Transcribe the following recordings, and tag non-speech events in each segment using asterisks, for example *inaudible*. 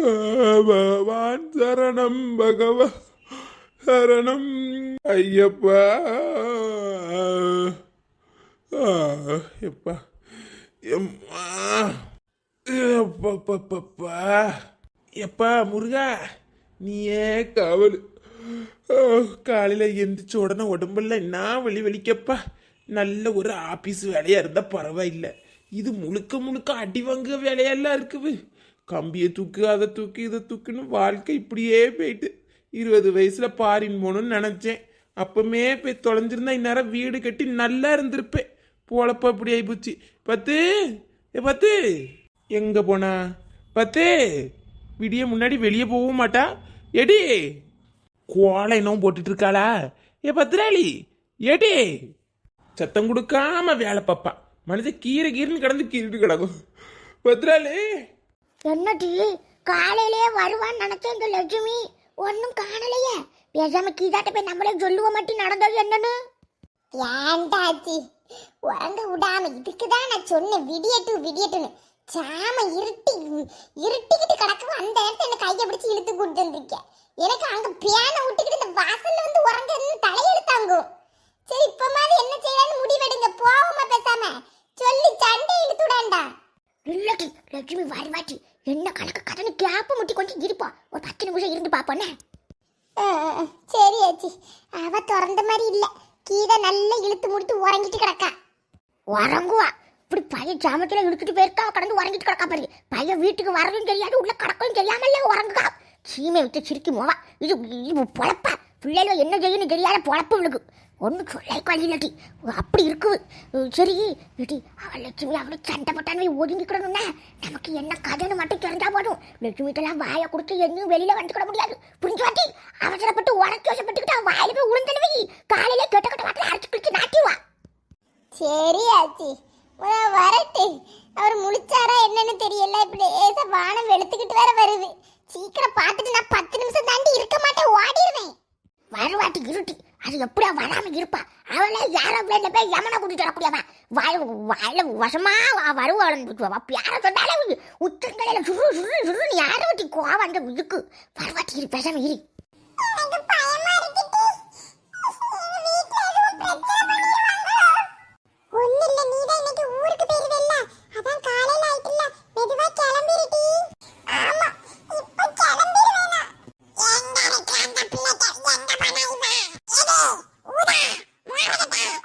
பகவான் சரணம் பகவ சரணம் ஐயப்பா ஆ, எப்பா எம்மா எப்பா முருகா நீயே காவல். காலையில் எந்திரிச்ச உடனே உடம்பெல்லாம் என்ன வலி வலிக்கப்பா? நல்ல ஒரு ஆபீஸ் வேலையாக இருந்தால் பரவாயில்லை. இது முழுக்க முழுக்க அடி வாங்க வேலையெல்லாம் இருக்குது. கம்பியை தூக்கு அதை தூக்கு இதை தூக்குன்னு வாழ்க்கை இப்படியே போயிட்டு இருபது வயசில் பாரின் போகணும்னு நினச்சேன். அப்பவுமே போய் தொலைஞ்சிருந்தா இந்நேரம் வீடு கட்டி நல்லா இருந்திருப்பேன். போலப்ப இப்படி ஆகிப்போச்சு பத்து ஏ பத்து. எங்கே போனா? பத்து. விடிய முன்னாடி வெளியே போகவும் மாட்டா. எடி. கோலை இன்னும் போட்டுட்டு இருக்காளா? ஏ பத்திராளி ஏடி சத்தம் கொடுக்காம வேலை பார்ப்பா மனுஷன் கீரை கீரைன்னு கிடந்து கீறிட்டு கிடக்கும். பத்திராளி என்னடி காலையிலே வருவான்னு நினைச்சேன் இந்த லட்சுமி. ஒன்றும் காணலையே. பேசாம கீதாட்ட போய் நம்மளே சொல்லுவ மட்டும் நடந்தது என்னன்னு? ஏண்டாச்சி உறங்க விடாம இதுக்கு தான் நான் சொன்னேன். விடியட்டு விடியட்டுன்னு சாம இருட்டி இருட்டிக்கிட்டு கிடக்கு அந்த இடத்துல என்ன கையை பிடிச்சி இழுத்து கொடுத்துருக்கேன் எனக்கு அங்க பியானை விட்டுக்கிட்டு இந்த வாசல்ல வந்து உறங்க தலையெழுத்தாங்க. சரி இப்ப மாதிரி என்ன செய்யலாம்னு முடிவெடுங்க. போவோமா பேசாம? சொல்லி சண்டை இழுத்து இல்லட்டி லட்சுமி வருவாட்டி. என்ன கணக்கு கடனு கேப்பு முட்டி கொஞ்சம் இருப்போம் ஒரு பத்து நிமிஷம் இருந்து பாப்போண்ணே சரி ஆச்சி அவ திறந்த மாதிரி இல்ல. கீதை நல்லா இழுத்து முடித்து உறங்கிட்டு கிடக்கா. உறங்குவா. இப்படி பையன் ஜாமத்துல இழுத்துட்டு போயிருக்கா கடந்து உறங்கிட்டு கிடக்கா பாரு. பையன் வீட்டுக்கு வரதும் தெரியாது உள்ள கிடக்கவும் தெரியாமல்ல உறங்குகா சீமை விட்டு சிரிக்கி மோவா. இது இது பொழப்பா. பிள்ளைகள் என்ன செய்யணும் தெரியாத பொழப்பு இவளுக்கு. ஒன்றும் சொல்ல கழியிலட்டி அப்படி இருக்குது சரி. இடி அவள் லட்சுமி அவளை சண்டை போட்டானே ஒதுங்கிக்கிடணும்னா. நமக்கு என்ன கதைன்னு மட்டும் தெரிஞ்சா போதும். லட்சுமிக்கெல்லாம் வாயை கொடுத்து எங்கேயும் வெளியில வந்துக்கிட முடியாது. புரிஞ்சு வாட்டி அவசரப்பட்டு உடச்சு வசப்பட்டுக்கிட்டு அவன் வாயில போய் உளுந்தனவே காலையில கெட்ட கெட்ட வாட்டில் அரைச்சு பிடிச்சு நாட்டிவா சரி ஆச்சி. வரட்டு. அவர் முழிச்சாரா என்னன்னு தெரியல. இப்படி ஏச வானம் வெளுத்துக்கிட்டு வேற வருது. சீக்கிரம் பார்த்துட்டு நான் பத்து நிமிஷம் தாண்டி இருக்க மாட்டேன். ஓடிடுவேன் வருவாட்டி இருட்டி. அது எப்படியா வராம இருப்பா? அவளே யாரோ போய் யமனை கூட்டிட்டு வரக்கூடியவன் வாய வாயில வசமா வருவாள் அப்ப யார சொன்னாலும் உச்சந்தலையில சுரு சுரு சுருன்னு யாரை வட்டி கோவம் அந்த இதுக்கு? வருவாட்டி இரு பேசாம இரு.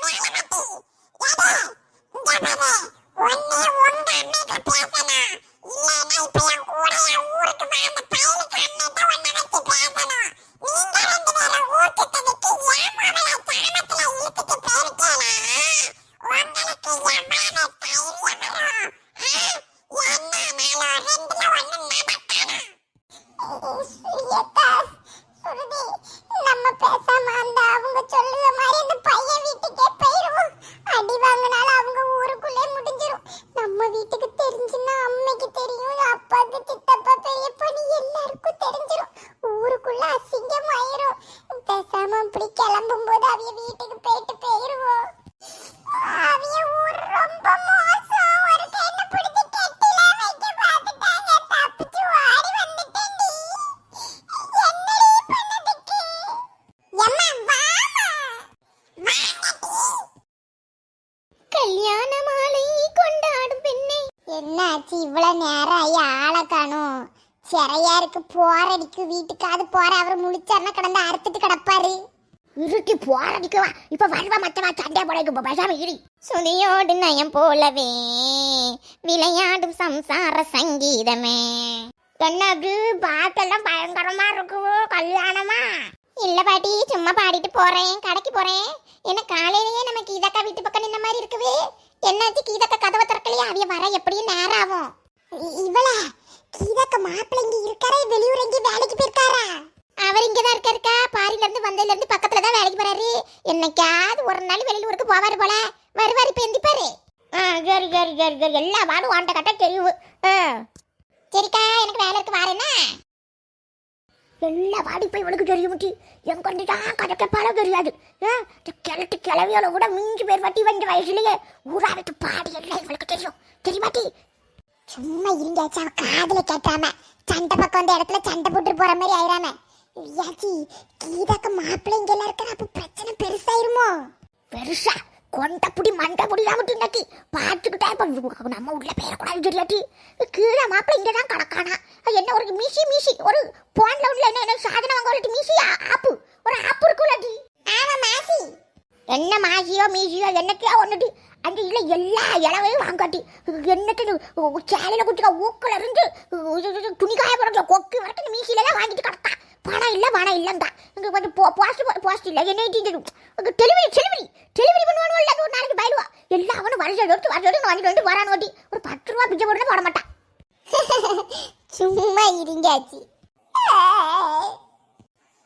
Masa debu. Dadah. Dadah. ஊருக்குள்ள அசிங்கமாயிரும். பேசாம இப்படி கிளம்பும் போது அவிய வீட்டுக்கு போயிட்டு போயிருவோம். அவிய ஊர் ரொம்ப மோசம். ஒரு கையில பிடிச்சு கெட்டில வைக்க பார்த்துட்டாங்க. தப்பிச்சு ஓடி வந்துட்டேன்டி. என்னடி பண்ணதுக்கு? எம்மா வாமா. கல்யாண மாலை கொண்டாடும் பெண்ணே. என்னாச்சு இவ்வளவு நேரம் ஆகி சிறையாருக்கு போரடிக்கு வீட்டுக்காவது போற அவர் முழிச்சாருன்னா கிடந்து அறுத்துட்டு கிடப்பாரு. இருட்டி போரடிக்குவா இப்ப வருவா மச்சமா சண்டை போடைக்கு பேசாம இரு. சுதியோடு நயம் போலவே விளையாடும் சம்சார சங்கீதமே. என்னது பாட்டெல்லாம் பயங்கரமா இருக்குவோ கல்யாணமா? இல்ல பாட்டி சும்மா பாடிட்டு போறேன் கடைக்கு போறேன். என்ன காலையிலேயே நம்ம கீதாக்கா வீட்டு பக்கம் நின்ன மாதிரி இருக்குவே என்னாச்சு கீதாக்கா கதவை திறக்கலையா? அவிய வர எப்படியும் நேரம் ஆகும். இவள? கீதாக்கா மாப்பிள்ளை இங்க இருக்காரா? வெளியூர் எங்க வேலைக்கு போயிருக்காரா? அவர் இங்க தான் இருக்காருக்கா. பாரில இருந்து வந்ததுல இருந்து பக்கத்துல தான் வேலைக்கு போறாரு. என்னைக்காவது ஒரு நாள் வெளியூருக்கு போவாரு போல. வருவாரு இப்ப எந்திப்பாரு. ஆ சரி சரி சரி சரி. எல்லா வாடும் வாண்ட கட்ட தெரிவு ஆ. சரிக்கா எனக்கு வேலை இருக்கு. வாரேன்னா எல்லா வாடி போய் இவனுக்கு தெரிய முட்டி. என் கொண்டுதான் கணக்க பல தெரியாது. கிழட்டு கிளவியோட கூட மிஞ்சி பேர் வட்டி வந்த வயசுலயே ஊராவிட்டு பாடி எல்லாம் இவளுக்கு தெரியும். தெரியுமாட்டி சும்மா இருங்காச்சு அவன் காதில் கேட்டாம சண்டை பக்கம் வந்த இடத்துல சண்டை போட்டு போற மாதிரி ஆயிராம. யாச்சி கீதாக்கு மாப்பிள்ளை இங்க எல்லாம் இருக்கிற அப்போ பிரச்சனை பெருசாயிருமோ? பெருசா? கொண்டப்புடி மண்டப்புடி தான் விட்டு இன்னைக்கு பார்த்துக்கிட்டே இப்போ நம்ம உள்ள பேரக்கூடாது சொல்லாட்டி கீழே மாப்பிள்ளை இங்கே தான் கிடக்கானா? என்ன ஒரு மிஷி மிஷி? ஒரு போன்ல உள்ள என்ன என்ன சாதனம் வாங்க ஒரு மீசி ஆப்பு. ஒரு ஆப்பு இருக்குல்லடி ஆமா மாசி. என்ன மாசியோ மீசியோ என்னத்தையோ ஒன்றுட்டு அந்த இல்லை எல்லா இலவையும் வாங்காட்டி. என்னட்டு சேலையில் குட்டிக்க ஊக்கில் இருந்து துணி காய போடுற கொக்கு வரைக்கும் மீசியில தான் வாங்கிட்டு கிடக்கா. பணம் இல்லை பணம் இல்லைங்க. இங்கே கொஞ்சம் போ போஸ்ட் போஸ்ட் இல்லை. என்ன டெலிவரி டெலிவரி டெலிவரி பண்ணுவானு இல்லை ஒரு நாளைக்கு பயிலுவா. எல்லா அவனும் வருஷம் எடுத்து வருஷம் எடுத்து வாங்கிட்டு வந்து வரான் ஓட்டி ஒரு பத்து ரூபா பிச்சை போட்டு போட மாட்டான் *laughs* சும்மா இருங்காச்சு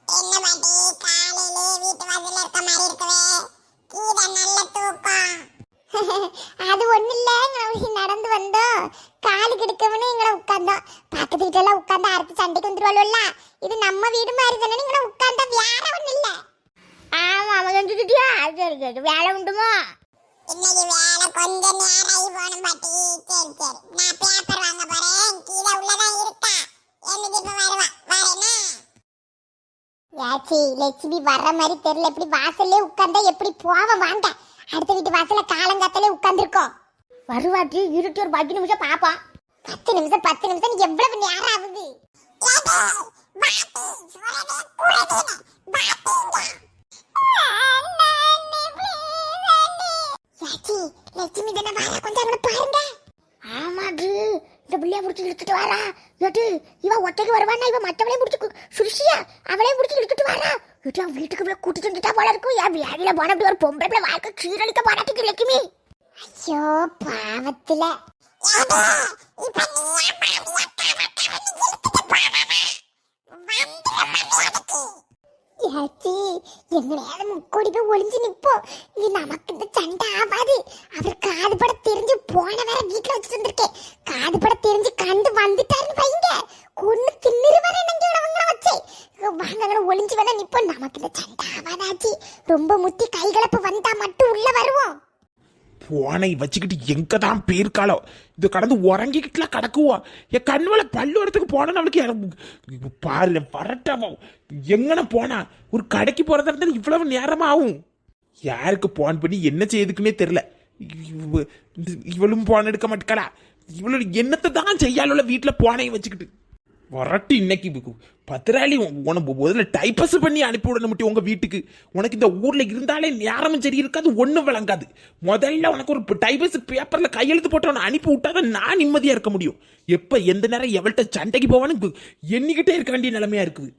என்ன பாட்டி காலையிலே வீட்டு வாசல்ல இருக்க மாதிரி இருக்கவே கீரை நல்ல தூக்கம் அது ஒண்ணு இல்ல நாளைக்கு நடந்து வந்தோம் காலு கிடக்கவனு எங்களை உட்கார்ந்தோம் பக்கத்து வீட்டெல்லாம் உட்கார்ந்து அறுத்து சண்டைக்கு வந்துருவாள்ல இது நம்ம வீடு மாதிரி தானே இங்களை உட்கார்ந்தா வேற ஒண்ணு இல்ல ஆமா அவன் சரி வேலை உண்டுமா? இன்னைக்கு வேலை? கொஞ்ச நேரம் ஆகி போகணும் பாட்டி சரி சரி. நான் பேப்பர் வாங்க போறேன். கீழே உள்ளதான் இருக்கா? என்னது இப்ப வருவா வரேனா? யாச்சி லட்சுமி வர்ற மாதிரி தெரியல. எப்படி வாசல்லே உட்கார்ந்தா எப்படி போவ வாங்க? அடுத்த வீட்டு வாசல்ல காலங்காத்தாலே உட்கார்ந்துருக்கோம். வருவாட்டி இருட்டு ஒரு பத்து நிமிஷம் பாப்போம் பத்து நிமிஷம் பத்து நிமிஷம் எவ்வளவு நேரம் ஆகுது? யாச்சி லட்சுமி தானே வாரா கொஞ்சம் அவனை பாருங்க. ஆமாடு இந்த பிள்ளைய பிடிச்சி இழுத்துட்டு வாரா ஏட்டு இவன் ஒத்தைக்கு வருவானா இவன் மற்றவளையும் பிடிச்சி சுருஷியா அவளையும் பிடிச்சி இழுத்துட்டு வாரா ஏட்டு அவன் வீட்டுக்கு போய் கூட்டிட்டு வந்துட்டா போல இருக்கும் என் வியாதியில போன அப்படி ஒரு பொம்பளை பிள்ளை வாழ்க்கை சீரழிக்க போராட்டிக்கு லட்சுமி. ஐயோ பாவத்துல. இப்ப யாச்சி எங்களையாவது முக்கோடி போய் ஒளிஞ்சு நிப்போம் இது நமக்கு இந்த சண்டை ஆகாது அவர் காது பட தெரிஞ்சு போன வேற வீட்டுல வச்சுட்டு வந்திருக்கேன். காது பட தெரிஞ்சு கண்டு வந்துட்டாருன்னு பையங்க கொன்னு தின்னுருவாரு என்னங்க வச்சு? வாங்க ஒளிஞ்சு வேணா நிப்போம் நமக்கு இந்த சண்டை ஆகாதாச்சு ரொம்ப முத்தி கைகலப்பு வந்தா மட்டும் உள்ள வருவோம். போனை வச்சுக்கிட்டு எங்க தான் போயிருக்காளோ. இது கடந்து உறங்கிக்கிட்டுலாம் கிடக்குவோம் என் கண்ணுல பல்லு வரத்துக்கு போனா நம்மளுக்கு எனக்கு பாரு வரட்டவோ. எங்கன போனா? ஒரு கடைக்கு போறதா இருந்தாலும் இவ்வளவு நேரமா ஆகும் யாருக்கு போன் பண்ணி என்ன செய்யுதுக்குன்னே தெரியல. இவளும் போன் எடுக்க மாட்டேக்கலா இவளோட என்னத்தை தான் செய்யாலுள்ள வீட்டில் போனையும் வச்சுக்கிட்டு. வரட்டு இன்னைக்கு. பத்திராளி உனக்கு முதல்ல டைப்பஸ் பண்ணி அனுப்பி விடணும் முட்டி உங்கள் வீட்டுக்கு. உனக்கு இந்த ஊரில் இருந்தாலே நேரமும் சரி இருக்காது ஒன்றும் விளங்காது. முதல்ல உனக்கு ஒரு டைப்பஸ் பேப்பரில் கையெழுத்து போட்டு அவனை அனுப்பி விட்டாதான் நான் நிம்மதியாக இருக்க முடியும். எப்போ எந்த நேரம் எவள்கிட்ட சண்டைக்கு போவான்னு எண்ணிக்கிட்டே இருக்க வேண்டிய நிலமையாக இருக்குது.